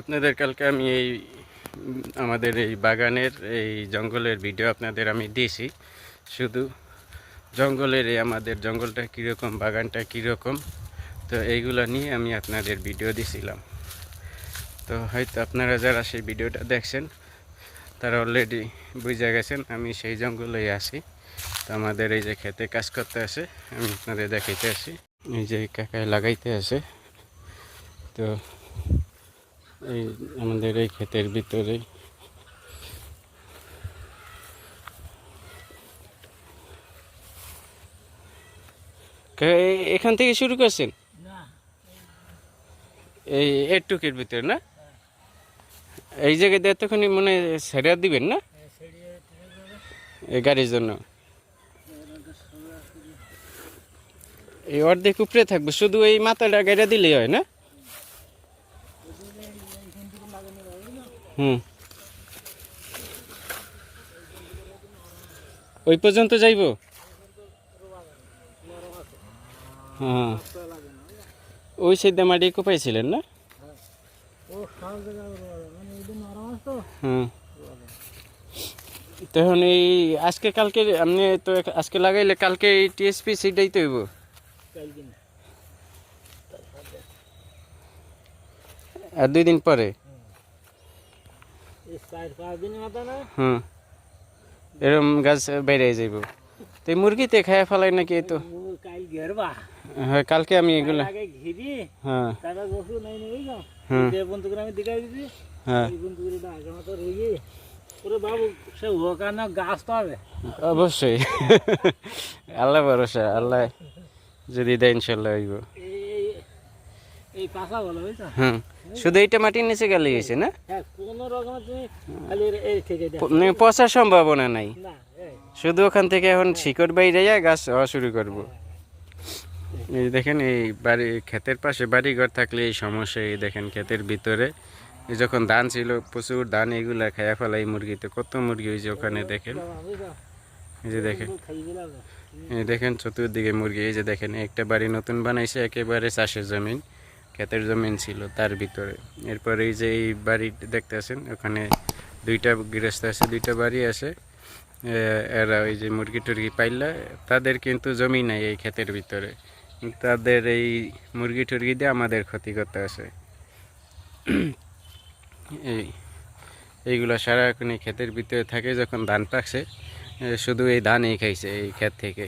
আপনাদের কালকে আমি এই, আমাদের এই বাগানের, এই জঙ্গলের ভিডিও আপনাদের আমি দিয়েছি। শুধু জঙ্গলের এই আমাদের জঙ্গলটা কীরকম, বাগানটা কীরকম, তো এইগুলো নিয়ে আমি আপনাদের ভিডিও দিছিলাম। তো হয়তো আপনারা যারা সেই ভিডিওটা দেখছেন, তারা অলরেডি বুঝে গেছেন, আমি সেই জঙ্গলেই আছি। তো আমাদের এই যে খেতে কাজ করতে আসে আমি আপনাদের দেখাইতে আসি। এই যে কাকায় লাগাইতে আসে তো এই আমাদের এই ক্ষেতের ভিতরে। এখান থেকে শুরু করছেন? এই এটুকের ভিতরে, না? এই জায়গায় এতক্ষণই মানে ছেড়ে দিবেন, না? এই গাড়ির জন্য। এই অর্ধেক উপরে থাকবে, শুধু এই মাথাটা গাড়ি দিলেই হয়, না? হুম। ওই পর্যন্ত যাইব? হ্যাঁ। ওই সাইডে মাটি কোপাইছিলেন না? তখন এই আজকে কালকে আপনি তো আজকে লাগাইলে কালকে এই টিএসপি সিটাই তো হইব। আর দুই দিন পরে? হুম। এরম গাছ বেড়ে যাইব। তো মুরগিতে খায়া ফেলাই নাকি এই তো? হ্যাঁ কালকে আমি এগুলো হ্যাঁ। হ্যাঁ। অবশ্যই। আল্লাহ ভরসা, আল্লাহ যদি দেয় ইনশাল্লাহ এই বলো বুঝছ? হুম। শুধু এইটা মাটির নিচে গেলে গেছে না? হ্যাঁ কোনো রকমের তুমি খালি এই থেকে দেখ। মানে পচার সম্ভাবনা নাই। না শুধু ওখান থেকে এখন শিকড় বাইরে যায় গাছ হওয়া শুরু করব। এই দেখেন এই বাড়ি ক্ষেতের পাশে বাড়িঘর থাকলে এই সমস্যা এই দেখেন ক্ষেতের ভিতরে। যখন ধান ছিল প্রচুর ধান এগুলা খাইয়া ফেলা এই মুরগিতে কত মুরগি হয়েছে ওখানে দেখেন। এই যে দেখেন। এই দেখেন চতুর্দিকে মুরগি এই যে দেখেন একটা বাড়ি নতুন বানাইছে একেবারে চাষের জমিন। ক্ষেতের জমিন ছিল তার ভিতরে। এরপরে এই যে এই বাড়ি দেখতেছেন ওখানে দুইটা গৃহস্থ আছে, দুইটা বাড়ি আছে। এরা ওই যে মুরগি টুরগি পাইলা, তাদের কিন্তু জমি নাই এই ক্ষেতের ভিতরে। তাদের এই মুরগি টুরগি দিয়ে আমাদের ক্ষতি করতে আসে এই, এইগুলো সারাক্ষণ এই ক্ষেতের ভিতরে থাকে যখন ধান পাকছে শুধু এই ধানই খাইছে এই ক্ষেত থেকে।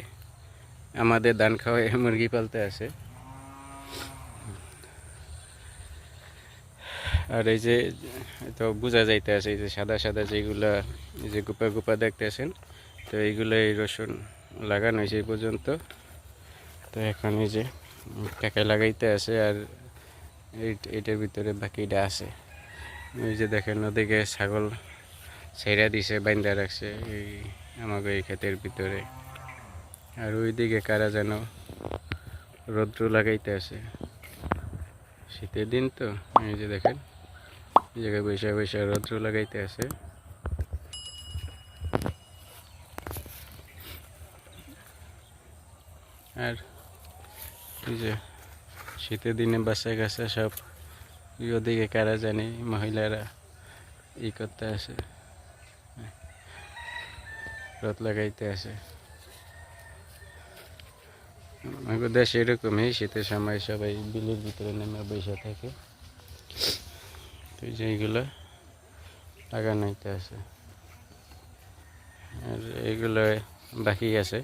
আমাদের ধান খাওয়াই মুরগি পালতে আসে। আর এই যে, তো বোঝা যাইতে আছে এই যে সাদা সাদা যেগুলা, এই যে গুপা গুপা দেখতেছেন, তো এইগুলো এই রসুন লাগানো হয়েছে পর্যন্ত। তো এখন এই যে টাকা লাগাইতে আছে আর এইটার ভিতরে বাকিটা আছে। এই যে দেখেন ওদিকে ছাগল ছেড়া দিছে, বাইন্দা রাখছে এই আমাকে এই ক্ষেতের ভিতরে। আর ওইদিকে কারা যেন রৌদ্র লাগাইতে আছে। শীতের দিন তো, এই যে দেখেন। জায়গায় বৈশা বৈশা রৌদ্র লাগাইতে আছে। আর এই যে শীতের দিনে বাচ্চা কাছে সব ওদিকে কারা জানি, মহিলারা ই করতে আসে রথ লাগাইতে আসে আমাদের দেশে এরকমই, শীতের সময় সবাই বিলের ভিতরে নেমে বসে থাকে। তো এই যে এইগুলো হইতে আছে। আর এইগুলো বাকি আছে।